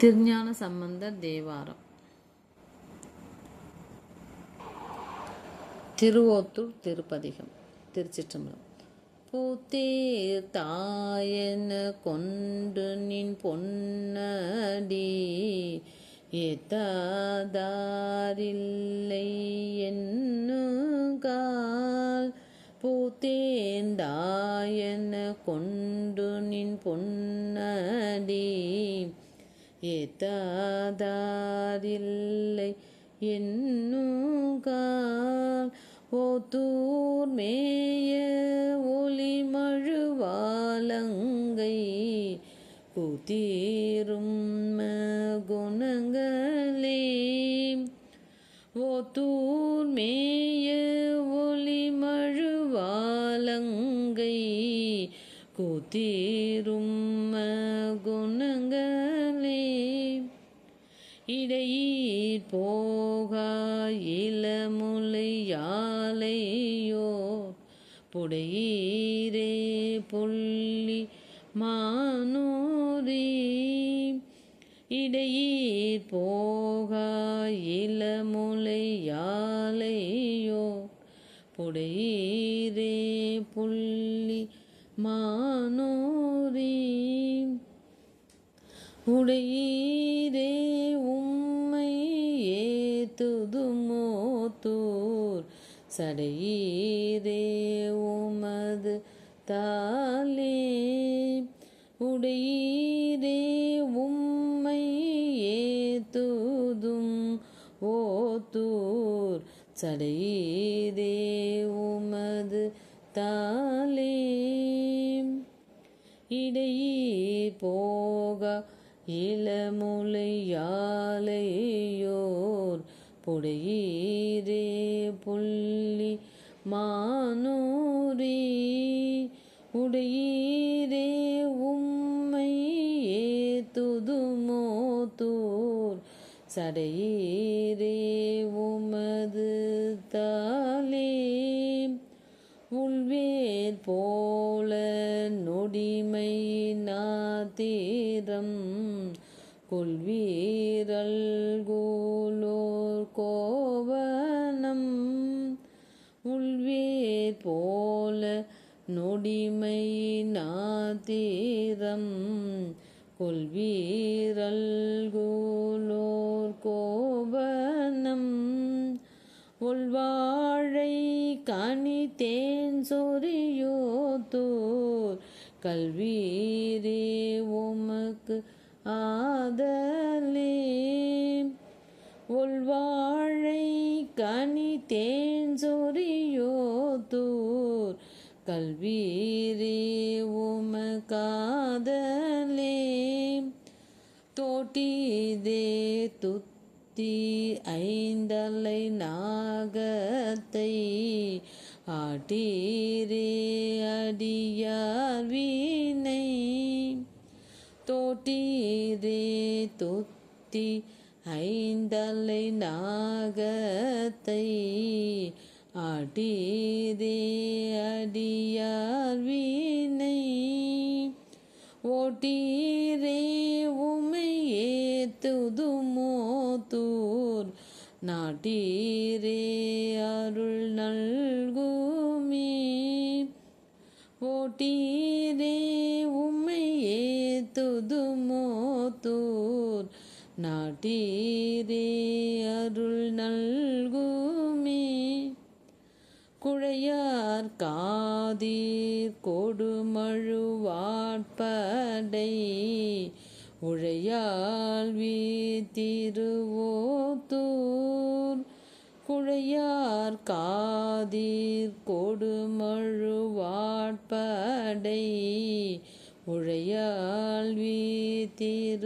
திருஞான சம்பந்தர் தேவாரம். திருவோத்தூர் திருப்பதிகம் திருச்சிற்றம்பலம். பூத்தேர் தாயன கொண்டு நின் பொன்னடி ஏத்தாதாரில்லை என்னுகால் பூத்தேந்தாயன கொண்டு நின் பொன்னடி ஏத்தாதாரில்லை என்னுகால் ஓத்தூர் மேய ஒளி மழுவாலங்கை கூத்தீரும் குணங்களே ஓத்தூர் மேய ஒளி மழுவாலங்கை குண இடையீர் போகா இளமுலையாலையோ புடையீரே புள்ளி மானூரி. இடையீர் போகா இளமுலையாலையோ புடையீரே புள்ளி மானோரி. உடையீர் துதுமோத்தூர். சடையீரே உமது தாலே உடையீரே உம்மை ஏத்துதும் ஓத்தூர். சடையீரே உமது தாலே இடையே போக இளமுலையாலையோர் புடையீரே புள்ளி மானூரி உடையீரே உம்மை ஏத்துதுமோத்தூர் சடையீரே உமது தாலே உள்வேர் போல நொடிமை நாதீரம். கொள்வீரல் கோலோர் கோவனம் உள்வீர் போல நொடிமை நாதீரம் கொள்வீரல் கோலோர் கோவனம் உள்வாழை கனி தேன் சொரியோத்தூர் கல்வீரே தேன் சொரியோத்தூர் கல்வீரே காதலே. தோட்டிதே துத்தி ஐந்தலை நாகத்தை. ஆட்டீரே அடியார் வீணை. தோட்டீரே தொத்தி ஐந்தலை நாகத்தை ஆட்டீரே அடியார் வீணை. ஓட்டீரே உமையே துதுமோ தூர். நாட்டீரே அருள் நல்குமே. ஓட்டீரே உமையே துதுமோ தூர். நாட்டீரே அருள் நல்குமே. குழையார் காதீர் கொடுமழுவாட்படை உழையால் வீத்திருவோத்தூர் குழையார் காதீர் கொடுமழுவாட்படை உழையால் வீத்திருவோத்தூர்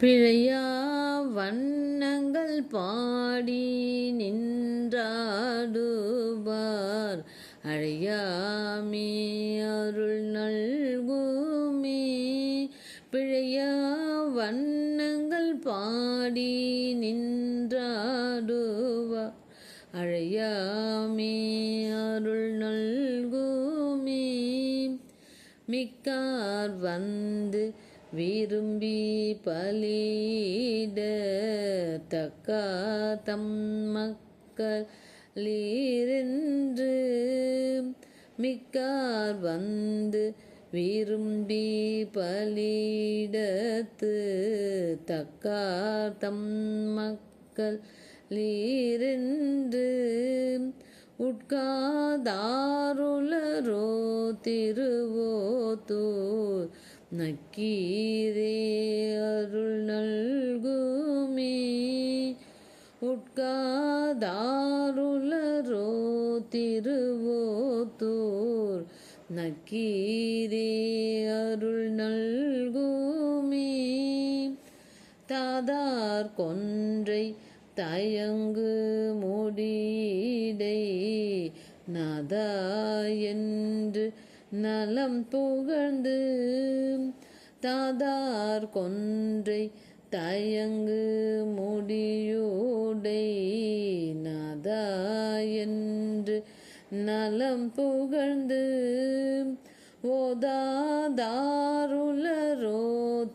பிழையா வண்ணங்கள் பாடி நின்றாடுபார் அழையாமே அருள் நல்குமே. பிழையா வண்ணங்கள் பாடி நின்றாடுவார். அழையாமே அருள் நல்குமே. மிக்கார் வந்து விரும்பி பலியிட தக்கா தம் மக்கள் லீரென்று மிக்கார் வந்து விரும்பி பலியிடத்து தக்கார் தம் மக்கள் லீரென்று உட்காதாருளரோ திருவோத்தூர் நக்கீரே அருள் நல்குமே. உட்காதாருளரோ திருவோத்தூர். நக்கீரே அருள் நல்குமே. தாதார் கொன்றை தயங்கு முடிடை நதா என்று நலம் புகழ்ந்து தாதார் கொன்றை தயங்கு முடியோடை நாதா என்று நலம் புகழ்ந்து ஓதாதாருளரோ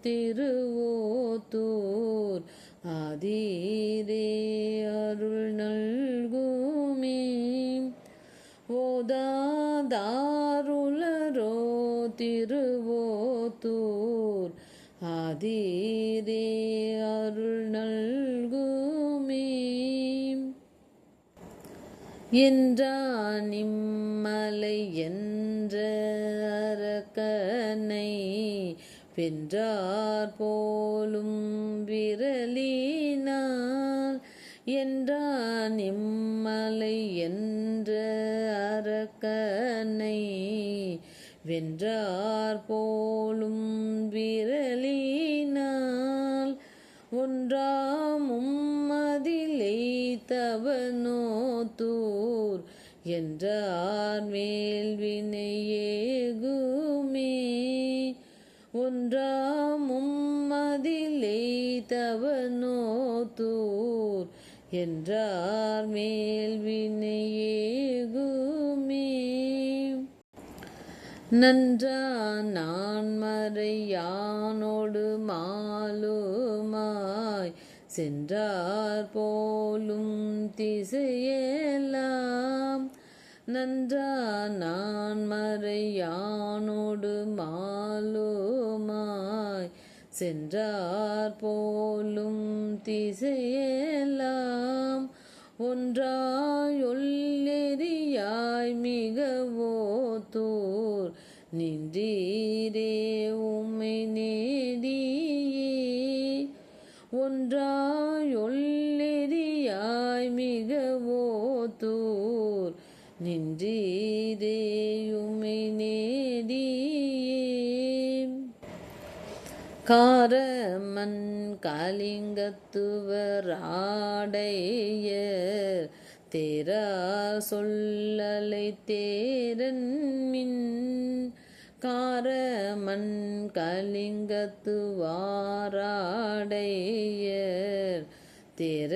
திருவோத்தூர் ஆதீரே அருள் நல்குமே. ஓதாதாருளரோ திருவோத்தூர். அதீரே அருள் நல்குமே. என்றான் இம்மலை என்ற அரக்கனை வென்றார் போலும் விரலினால். என்றான் இம்மலை என்ற அரக்கனை வென்ற அதிலை தூர் என்றார் மேல் வினையேகுமே ஒன்றாமும் அதிலை தூர் என்றார் மேல் வினையேகுமே நன்றா நான் மறையானோடு மாலுமாய் சென்றார் போலும் திசையெல்லாம். நன்றா நான் மறையானோடு மாலுமாய். சென்றார் போலும் திசையெல்லாம். ஒன்றாயொல்லெறியாய் மிகவோ மிகவோத்தூர் நின்றீரே உம்மை நீ ஒன்றாயொல்லெறியாய் மிகவோ தூர். நின்றீதேயுமை நேடியே காரமன் கலிங்கத்துவராடைய தேரா சொல்லலை தேரன் மின் காரமன் கலிங்கத்துவாராடைய தேர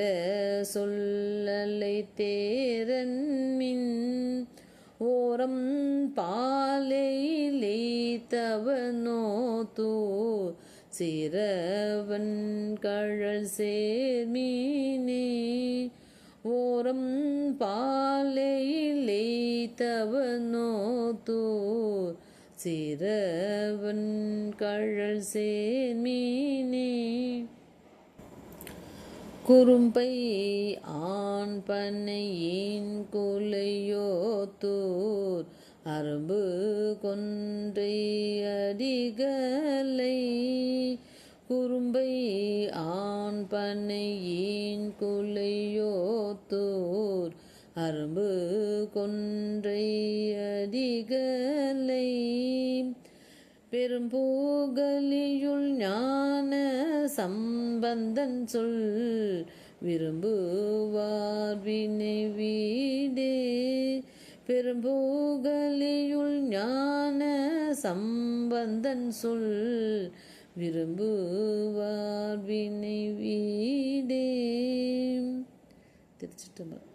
சொல்லலை தேரன் மின் ஓரம் பாலையிலே தூ சிறவன் கழல் சேர்மீனே ஓரம் பாலையிலே தவனோத்தூர் சிறவன் கழல் சேர்மீனே குறும்பை ஆண் பண்ணையின் குலையோத்தூர் அரும்பு கொன்றை அடிகளை குறும்பை ஆண் பண்ணையின் குலையோத்தூர் அரும்பு கொன் பெரும்பூகலியுள் ஞான சம்பந்தன் சொல் விரும்புவார் வினை வீடே. பெரும்பூகலியுள் ஞான சம்பந்தன் சொல் விரும்புவார் வினை வீடே. திருச்சிட்டம்பரம்